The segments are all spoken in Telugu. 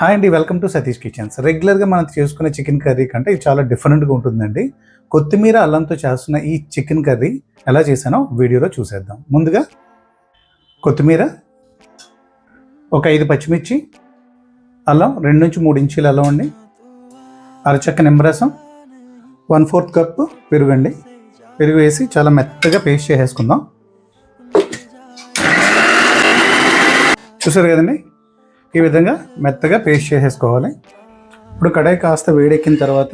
హాయ్ అండి వెల్కమ్ టు సతీష్ కిచెన్స్ రెగ్యులర్గా మనం చేసుకునే చికెన్ కర్రీ కంటే ఇది చాలా డిఫరెంట్గా ఉంటుందండి. కొత్తిమీర అల్లంతో చేస్తున్న ఈ చికెన్ కర్రీ ఎలా చేశానో వీడియోలో చూసేద్దాం. ముందుగా కొత్తిమీర ఒక ఐదు పచ్చిమిర్చి అల్లం రెండు నుంచి మూడు ఇంచీలు అల్లం అండి. అరచక్క నిమ్మరసం వన్ ఫోర్త్ కప్ పెరుగండి పెరుగు వేసి చాలా మెత్తగా పేస్ట్ చేసేసుకుందాం. చూసారు కదండి? ఈ విధంగా మెత్తగా పేస్ట్ చేసేసుకోవాలి. ఇప్పుడు కడాయి కాస్త వేడెక్కిన తర్వాత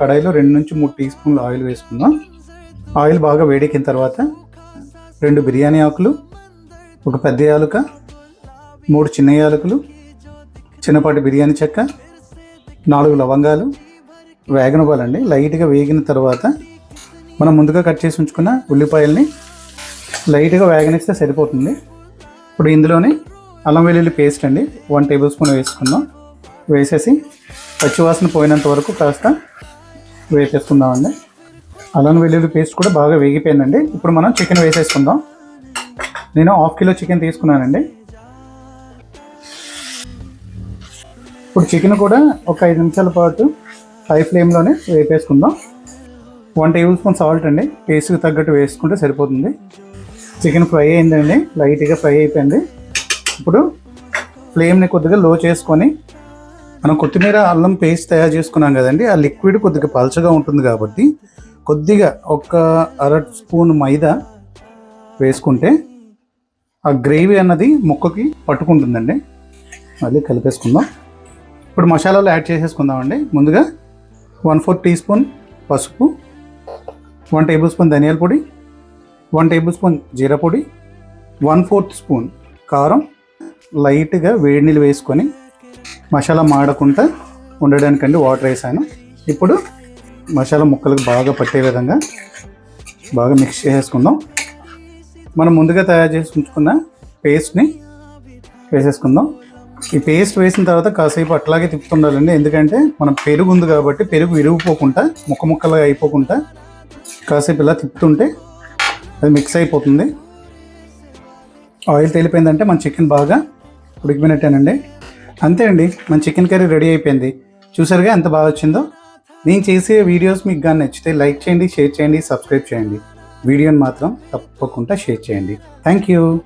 కడాయిలో రెండు నుంచి మూడు టీ స్పూన్లు ఆయిల్ వేసుకుందాం. ఆయిల్ బాగా వేడెక్కిన తర్వాత రెండు బిర్యానీ ఆకులు ఒక పెద్ద యాలుక మూడు చిన్న యాలకులు చిన్నపాటి బిర్యానీ చెక్క నాలుగు లవంగాలు వేగనవ్వాలండి లైట్గా వేగిన తర్వాత మనం ముందుగా కట్ చేసి ఉంచుకున్న ఉల్లిపాయల్ని లైట్గా వేగనిస్తే సరిపోతుంది. ఇప్పుడు ఇందులోనే అల్లం వెల్లుల్లి పేస్ట్ అండి. వన్ టేబుల్ స్పూన్ వేసుకుందాం. వేసేసి పచ్చివాసన పోయినంత వరకు కాస్త వేపేసుకుందామండి. అల్లం వెల్లుల్లి పేస్ట్ కూడా బాగా వేగిపోయిందండి. ఇప్పుడు మనం చికెన్ వేసేసుకుందాం. నేను హాఫ్ కిలో చికెన్ తీసుకున్నానండి. ఇప్పుడు చికెన్ కూడా ఒక ఐదు నిమిషాల పాటు హై ఫ్లేమ్లోనే వేపేసుకుందాం. వన్ టేబుల్ స్పూన్ సాల్ట్ అండి టేస్ట్కి తగ్గట్టు వేసుకుంటే సరిపోతుంది. చికెన్ ఫ్రై అయిందండి. లైట్గా ఫ్రై అయిపోయింది. ఇప్పుడు ఫ్లేమ్ని కొద్దిగా లో చేసుకొని మనం కొత్తిమీర అల్లం పేస్ట్ తయారు చేసుకున్నాం కదండి ఆ లిక్విడ్ కొద్దిగా పలచగా ఉంటుంది కాబట్టి కొద్దిగా ఒక అర స్పూన్ మైదా వేసుకుంటే ఆ గ్రేవీ అన్నది ముక్కకి పట్టుకుంటుందండి. మళ్ళీ కలిపేసుకుందాం. ఇప్పుడు మసాలాలు యాడ్ చేసేసుకుందామండి. ముందుగా వన్ ఫోర్ టీ స్పూన్ పసుపు వన్ టేబుల్ స్పూన్ ధనియాల పొడి వన్ టేబుల్ స్పూన్ జీరా పొడి వన్ ఫోర్త్ స్పూన్ కారం లైట్గా వేడి నీళ్ళు వేసుకొని మసాలా మాడకుండా ఉండడానికండి వాటర్ వేసాను. ఇప్పుడు మసాలా ముక్కలకు బాగా పట్టే విధంగా బాగా మిక్స్ చేసేసుకుందాం. మనం ముందుగా తయారు చేసి ఉంచుకున్న పేస్ట్ని వేసేసుకుందాం. ఈ పేస్ట్ వేసిన తర్వాత కాసేపు అట్లాగే తిప్పుతుండాలండి. ఎందుకంటే మనం పెరుగు ఉంది కాబట్టి పెరుగు విరిగిపోకుండా ముక్క ముక్కలుగా అయిపోకుండా కాసేపు ఇలా తిప్పుతుంటే అది మిక్స్ అయిపోతుంది. ఆయిల్ తేలిపోయిందంటే మన చికెన్ బాగా ఉడికిపోయినట్టేనండి. అంతే అండి మన చికెన్ కర్రీ రెడీ అయిపోయింది. చూసారుగా ఎంత బాగా వచ్చిందో? నేను చేసే వీడియోస్ మీకు కానీ నచ్చితే లైక్ చేయండి షేర్ చేయండి సబ్స్క్రైబ్ చేయండి. వీడియోని మాత్రం తప్పకుండా షేర్ చేయండి. Thank you.